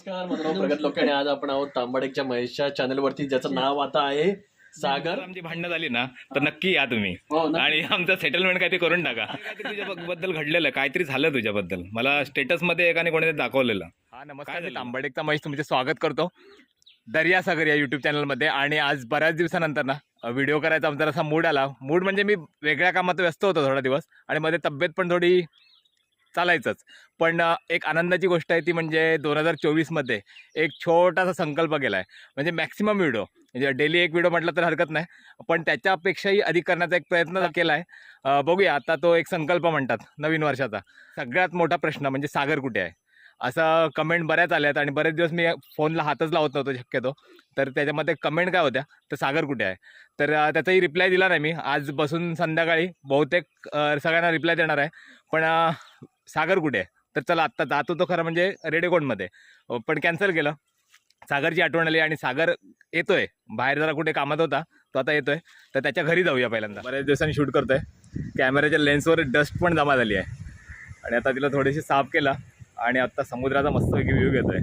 नमस्कार माझं प्रगत लोक आणि आज आपण आहोत तांबाडेच्या महेशच्या चॅनल वरती ज्याचं नाव आता आहे सागर. आमची भांडणं झाली ना तर नक्की या तुम्ही. हो आणि आमचं सेटलमेंट काहीतरी करून टाका. काहीतरी तुझ्या बद्दल घडलेलं आहे, काहीतरी झालं तुझ्याबद्दल. मला स्टेटसमध्ये एकाने कोणीतरी दाखवलेलं. हा नमस्कार मी तांबडेकचा महेश तुमचे स्वागत करतो. दर्या सागर या युट्यूब चॅनलमध्ये आणि आज बऱ्याच दिवसानंतर ना व्हिडिओ करायचा आमचा असा मूड आला. मूड म्हणजे मी वेगळ्या कामात व्यस्त होतो थोडा दिवस. आणि मध्ये तब्येत पण थोडी चालायचंच. पण एक आनंदाची गोष्ट आहे ती म्हणजे दोन हजार चोवीसमध्ये एक छोटासा संकल्प केला आहे म्हणजे मॅक्सिमम व्हिडिओ. म्हणजे डेली एक व्हिडिओ म्हटलं तर हरकत नाही. पण त्याच्यापेक्षाही अधिक करण्याचा एक प्रयत्न केला आहे बघूया. आता तो एक संकल्प म्हणतात नवीन वर्षाचा. सगळ्यात मोठा प्रश्न म्हणजे सागर कुठे आहे? असं कमेंट बऱ्याच आल्या आहेत आणि बरेच दिवस मी फोनला हातच लावत नव्हतो शक्यतो. तर त्याच्यामध्ये कमेंट काय होत्या? तर सागर कुठे आहे? तर त्याचाही रिप्लाय दिला नाही मी. आज बसून संध्याकाळी बहुतेक सगळ्यांना रिप्लाय देणार आहे. पण सागर कुठे आहे? तर चला आत्ता जातो तो खरं म्हणजे रेडिकोडमध्ये. पण कॅन्सल केलं. सागरची आठवण आली आणि सागर येतोय. बाहेर जरा कुठे कामात होता तो आता येतोय. तर त्याच्या घरी जाऊया पहिल्यांदा. बऱ्याच दिवसांनी शूट करतोय. कॅमेऱ्याच्या लेन्सवर डस्ट पण जमा झाली आहे. आणि आता तिला थोडीशी साफ केला. आणि आता समुद्राचा मस्तपैकी व्ह्यू घेतोय.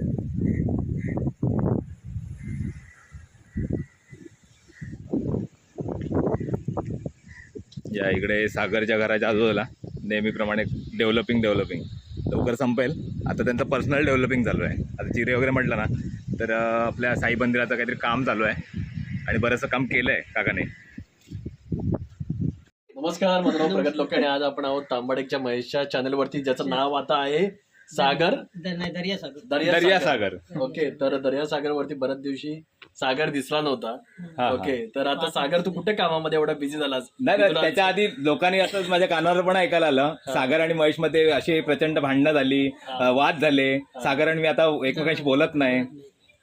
या इकडे सागरच्या घराच्या आजूबाजूला नेहमीप्रमाणे डेव्हलपिंग डेव्हलपिंग लवकर संपेल. आता त्यांचं पर्सनल डेव्हलपिंग चालू आहे. आता चिरे वगैरे म्हटलं ना तर आपल्या साई मंदिराचं काहीतरी काम चालू आहे. आणि बरंचसं काम केलं आहे काकाने. नमस्कार माझं नाव प्रगत लोकांनी आज आपण आहोत तांबाडेच्या महेशच्या चॅनलवरती ज्याचं नाव आता आहे सागर? द- नाही दर्या सागर दर्या दर्या सागर सागर ओके तर दर्या सागर वरती बऱ्याच दिवशी सागर दिसला नव्हता. हा, ओके तर आता सागर तू कुठे कामामध्ये एवढा बिझी झालास? नाही त्याच्या आधी लोकांनी असंच माझ्या कानावर पण ऐकायला आलं. सागर आणि महेशमध्ये अशी प्रचंड भांडणं झाली वाद झाले. सागर आणि मी आता एकमेकांशी बोलत नाही.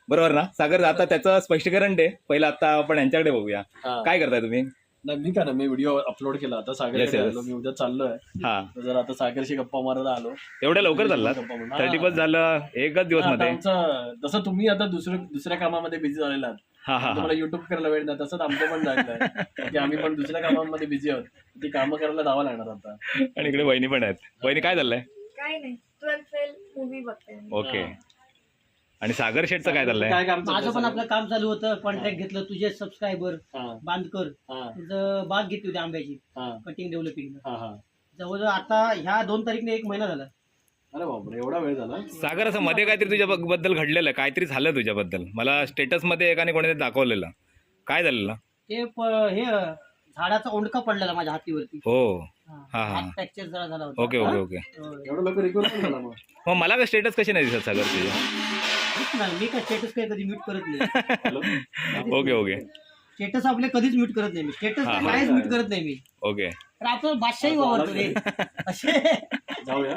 बरोबर ना? सागर आता त्याचं स्पष्टीकरण दे. पहिलं आता आपण यांच्याकडे बघूया. हा. काय करताय तुम्ही? नाही, मी का ना मी व्हिडिओ अपलोड केला. आता सागर yes. आलो मी उद्या चाललोय. हा. तर जर आता सागरशी गप्पा मारायला आलो. एवढ्या लवकर चाललात? गप्पा. थर्टी हा. बस झालं एकच दिवस आता मध्ये. आमचं जसं तुम्ही आता दुसऱ्या दुसऱ्या कामामध्ये बिझी झालेला आहात. हा हा हा. तुम्हाला युट्यूब करायला वेळ नाही तसंच आमचं पण झालेलं आहे. की आम्ही पण दुसऱ्या कामामध्ये बिझी आहोत. ती कामं करायला धावा लागणार आता. आणि इकडे वहिनी पण आहेत. वहिनी काय चाललंय? काय नाही ट्वेल्थ फेल मूवी बघते मी. ओके आणि सागर शेटचं काय चाललंय? काय काम माझं पण आपलं काम चालू होतं कॉन्ट्रॅक्ट घेतलं तुझे सबस्क्रायबर बांधकर तुझं बाग घेतली होती आंब्याची कटिंग डेव्हलपिंग. जवळजवळ आता ह्या दोन तारीखने एक महिना झाला. अरे बापरे एवढा वेळ झाला? सागर असं मध्ये काहीतरी तुझ्या बद्दल घडलेलं आहे? काहीतरी झालं तुझ्याबद्दल? मला स्टेटसमध्ये एकाने कोणीतरी दाखवलेलं. काय झालेलं? ते प- हे झाडाचा ओंडका पडलेला माझ्या हातीवरती. हो. हा. हा. हात फ्रॅक्चर जरा झाला होता. Okay okay okay. एवढं लवकर रिकवर पण झाला मग. मग मला काय स्टेटस कशी नाही दिसत सागर तुझे? हेच नाही, मी काय स्टेटस काही कधी म्यूट करत नाही. ओके ओके स्टेटस आपले कधीच म्यूट करत नाही मी. स्टेटस हा, काहीच म्यूट करत नाही मी. ओके तर आपण बादशाही वावरतो रे. असे जाऊया.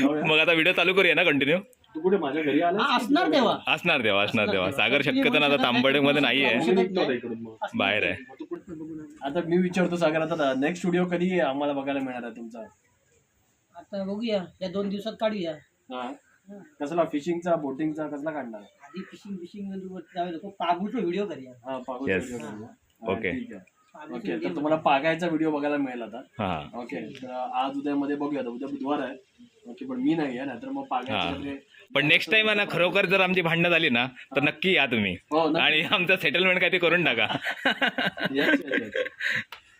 जाऊया. मग आता व्हिडिओ चालू करूया ना कंटिन्यू तू कुठे? माझ्या घरी आला हा, असणार तेव्हा. असणार देवा असणार देवा सागर शक्यतो ना आता तांबडे मध्ये नाही. आहे इकडून मग बाहेर आहे. मग तू कुठे- आता मी विचारतो सागर आता नेक्स्ट व्हिडिओ कधी आम्हाला बघायला मिळणार आहे तुमचा? आता बघूया. या दोन दिवसात काढूया. हा. कसला फिशिंगचा बोटिंगचा कसला काढणार? आधी फिशिंग फिशिंग तो पागूचा व्हिडिओ करूया हा पागोचा Yes. व्हिडिओ करूया. हा, Okay. ठीक आहे. पागूचा ओके तर तुम्हाला पागायचा व्हिडिओ बघायला मिळेल आता. हा. ओके तर आज उद्यामध्ये बघूया. आता उद्या बुधवार आहे. ओके पण मी नाही आहे नाहीतर मग हा. पागायचं पण नेक्स्ट टाइम ना खरोखर जर आमची भांडणं झाली ना तर नक्की या तुम्ही. हो ना आणि आमचं सेटलमेंट काहीतरी करून टाका. Yes, yes, yes.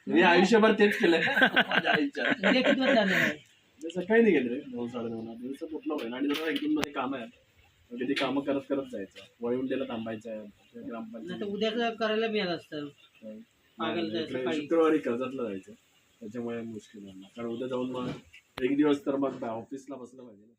मी आयुष्यभर तेच केलंय. माझ्या आयुष्यात उद्या किती वाजता जाणार आहे? सकाळी नाही गेले नऊ साडे नऊ दिवसात उठलो पाहिजे आणि जरा एक दोन मध्ये कामं आहेत. म्हणजे ती कामं करत करत जायचं. वळवंडेला थांबायचं आहे ग्रामपंचायत. उद्याच करायला मिळालं असतं. शुक्रवारी कर्जतला जायचं. त्याच्यामुळे मुश्किल होणार. कारण उद्या जाऊन मग एक दिवस तर मग ऑफिसला बसलं पाहिजे